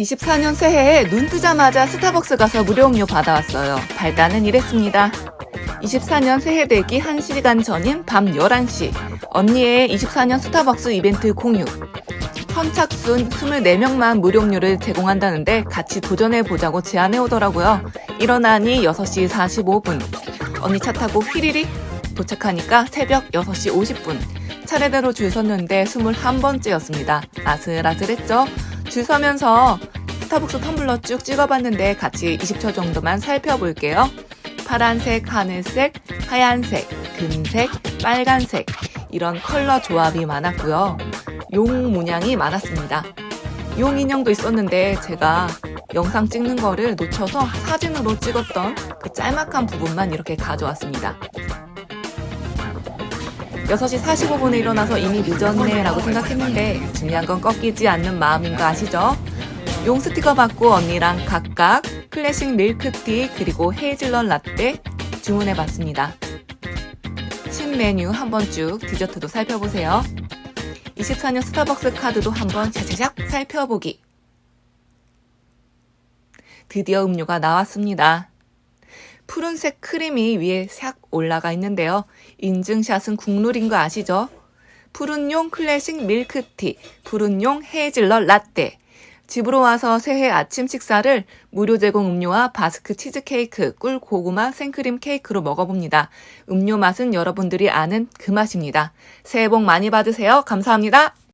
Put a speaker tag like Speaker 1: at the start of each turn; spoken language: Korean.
Speaker 1: 24년 새해에 눈 뜨자마자 스타벅스 가서 무료 음료 받아왔어요. 발단은 이랬습니다. 24년 새해 되기 1시간 전인 밤 11시. 언니의 24년 스타벅스 이벤트 공유. 선착순 24명만 무료 음료를 제공한다는데 같이 도전해보자고 제안해 오더라고요. 일어나니 6시 45분. 언니 차 타고 휘리릭 도착하니까 새벽 6시 50분. 차례대로 줄 섰는데 21번째였습니다. 아슬아슬했죠? 줄 서면서 스타벅스 텀블러 쭉 찍어봤는데 같이 20초 정도만 살펴볼게요. 파란색, 하늘색, 하얀색, 금색, 빨간색 이런 컬러 조합이 많았고요. 용 문양이 많았습니다. 용 인형도 있었는데 제가 영상 찍는 거를 놓쳐서 사진으로 찍었던 그 짤막한 부분만 이렇게 가져왔습니다. 6시 45분에 일어나서 이미 늦었네 라고 생각했는데 중요한 건 꺾이지 않는 마음인 거 아시죠? 용 스티커 받고 언니랑 각각 클래식 밀크티 그리고 헤이즐넛 라떼 주문해 봤습니다. 신메뉴 한번 쭉 디저트도 살펴보세요. 24년 스타벅스 카드도 한번 샤샤샥 살펴보기. 드디어 음료가 나왔습니다. 푸른색 크림이 위에 싹 올라가 있는데요. 인증샷은 국룰인 거 아시죠? 푸른용 클래식 밀크티, 푸른용 헤이즐넛 라떼. 집으로 와서 새해 아침 식사를 무료 제공 음료와 바스크 치즈케이크, 꿀 고구마 생크림 케이크로 먹어봅니다. 음료 맛은 여러분들이 아는 그 맛입니다. 새해 복 많이 받으세요. 감사합니다.